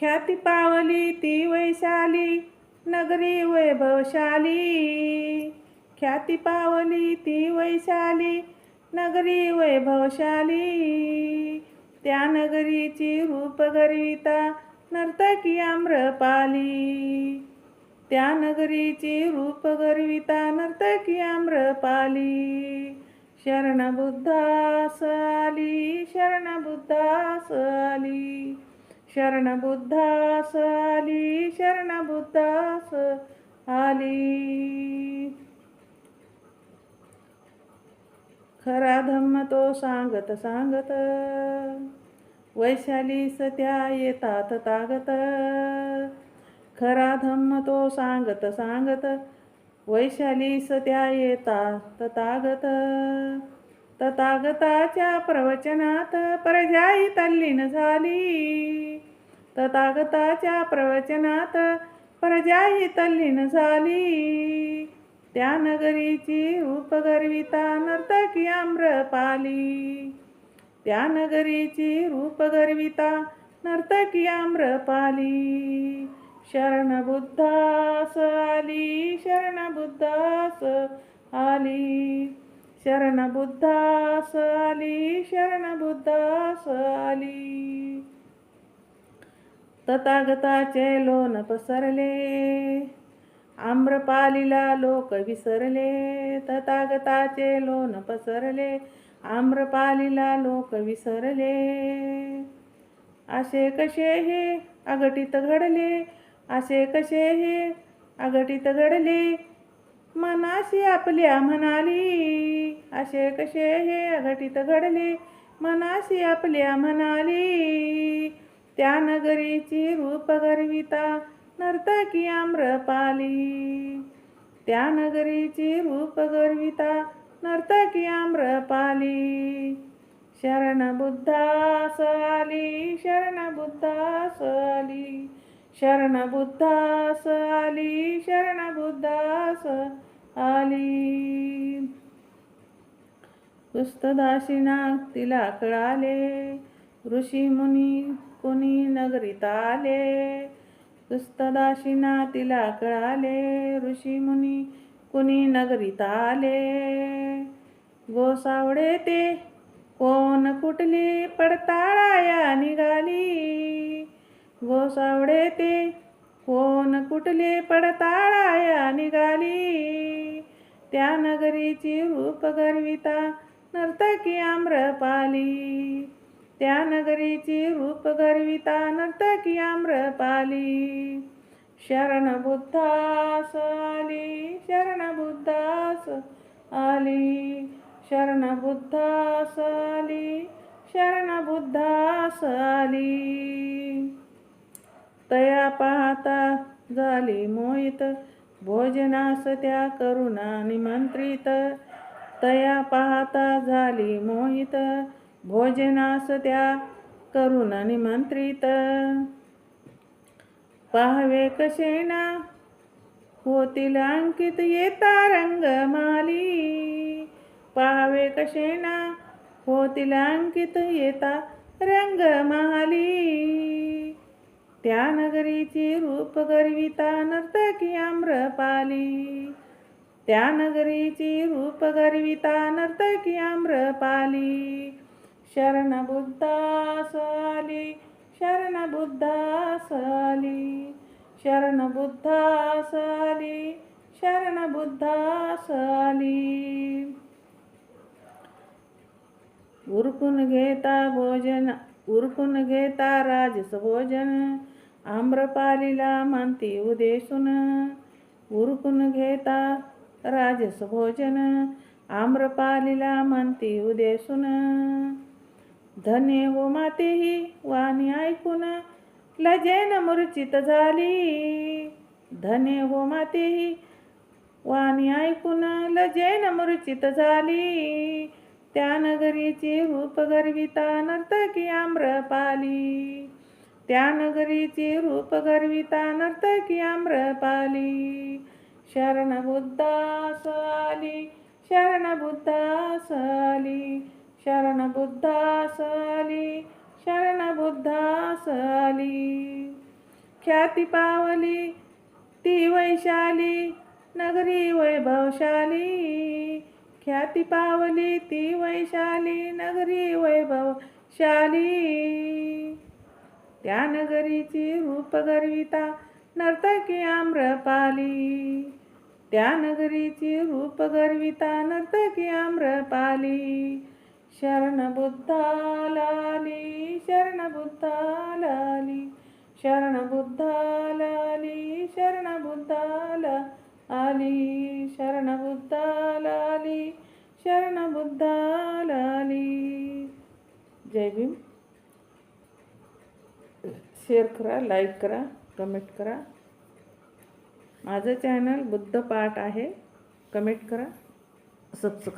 ख्याती पावली ती वैशाली नगरी वैभवशाली. ख्याती पावली ती वैशाली नगरी वैभवशाली. त्या नगरीची रूप गर्विता नर्तकी आम्रपाली. त्या नगरीची रूप गर्विता नर्तकी आम्रपाली. शरणबुद्धास आली शरणबुद्धास आली. शरण बुद्धास आली शरण बुद्धास आली. खरा धम्म तो सांगत सांगत वैशाली सत्या येतात तागत. खरा धम्म तो सांगत सांगत वैशाली सत्या येतात तागत. तथागताच्या प्रवचनात परजाई तल्लीन झाली. तथागताच्या प्रवचनात ही तल्लीन झाली. त्या नगरीची रूपगर्विता नर्तकी आम्रपाली त्या नगरीची रूपगर्विता नर्तकी आम्रपाली शरणबुद्धास आली शरणबुद्धास आली. शरणबुद्धास आली शरण बुद्धास आली. तथागताचे लोन पसरले. आम्रपालीला लोक विसरले. तथागताचे लोन पसरले. आम्रपालीला लोक विसरले. असे कसे हे अघटित घडले? असे कसे हे अघटित घडले? मनाशी आपल्या म्हणाली असे कसे हे अघटित घडले? मनाशी आपल्या म्हणाली त्या नगरीची रूप गर्विता नर्तकी आम्रपाली. त्या नगरीची रूप गर्विता नर्तकी आम्रपाली. शरण बुद्धास आली शरण बुद्धास आली शरण बुद्धास आली शरण बुद्धास आली कुस्तदाशिना तिला कळाले. ऋषी मुनी कोणी नगरीत आले? सुस्तदाशिना तिला कळाले. ऋषी मुनी कुणी नगरीत आले? गोसावडे ते कोण कुठली पडताळाया निघाली? गोसावडे ते कोण कुठली पडताळाया निघाली? त्या नगरीची रूप गर्विता नर्तकी आम्रपाली. त्या नगरीची रूप गर्विता नर्तकी आम्रपाली. शरण बुद्धास आली शरण बुद्धास आली शरण बुद्धास आली शरण बुद्धास आली. तया पाहता झाली मोहित भोजनास त्या करुणा निमंत्रित. तया पाहता झाली मोहित भोजनास त्या करून निमंत्रित. पाहावे कसे ना? होतील अंकित येता रंगमाली. पाहावे कसे ना? होतील अंकित येता रंगमाली. त्या नगरीची रूप गर्विता नर्तकी आम्रपाली. त्या नगरीची रूप गर्विता नर्तकी आम्रपाली. शरण बुद्धास आली शरण बुद्धास आली शरण बुद्धास आली शरण बुद्धास आली उरकून घेता भोजन उरकून घेता राजस भोजन आम्रपालीला म्हणती उदेसून उरकून घेता राजस भोजन आम्रपालीला म्हणती उदेसून धने हो माते ही वाणी ऐकून लजेन मूर्चित झाली. धने व हो माते ही वाणी ऐकून लजेन मूर्चित झाली. त्या नगरीची रूप गर्विता नर्तकी आम्रपाली त्या नगरीची रूप गर्विता नर्तकी आम्रपाली शरण बुद्धास आली शरण बुद्धास आली. शरण बुद्धास शरण बुद्धास ख्याती पावली ती वैशाली नगरी वैभवशाली. ख्याती पावली ती वैशाली नगरी वैभवशाली. त्या नगरीची रूप गर्विता नर्तकी आम्रपाली. त्या नगरीची रूप गर्विता नर्तकी आम्रपाली. शरणबुद्धालाली बुद्धालाली शरण बुद्धालाली शरण बुद्धालाली बुद्धाला आली शरण शरणबुद्धालाली. बुद्धालाली जय भीम. शेअर करा लाईक करा कमेंट करा. माझं चॅनल बुद्ध पाठ आहे. कमेंट करा. सबस्क्राईब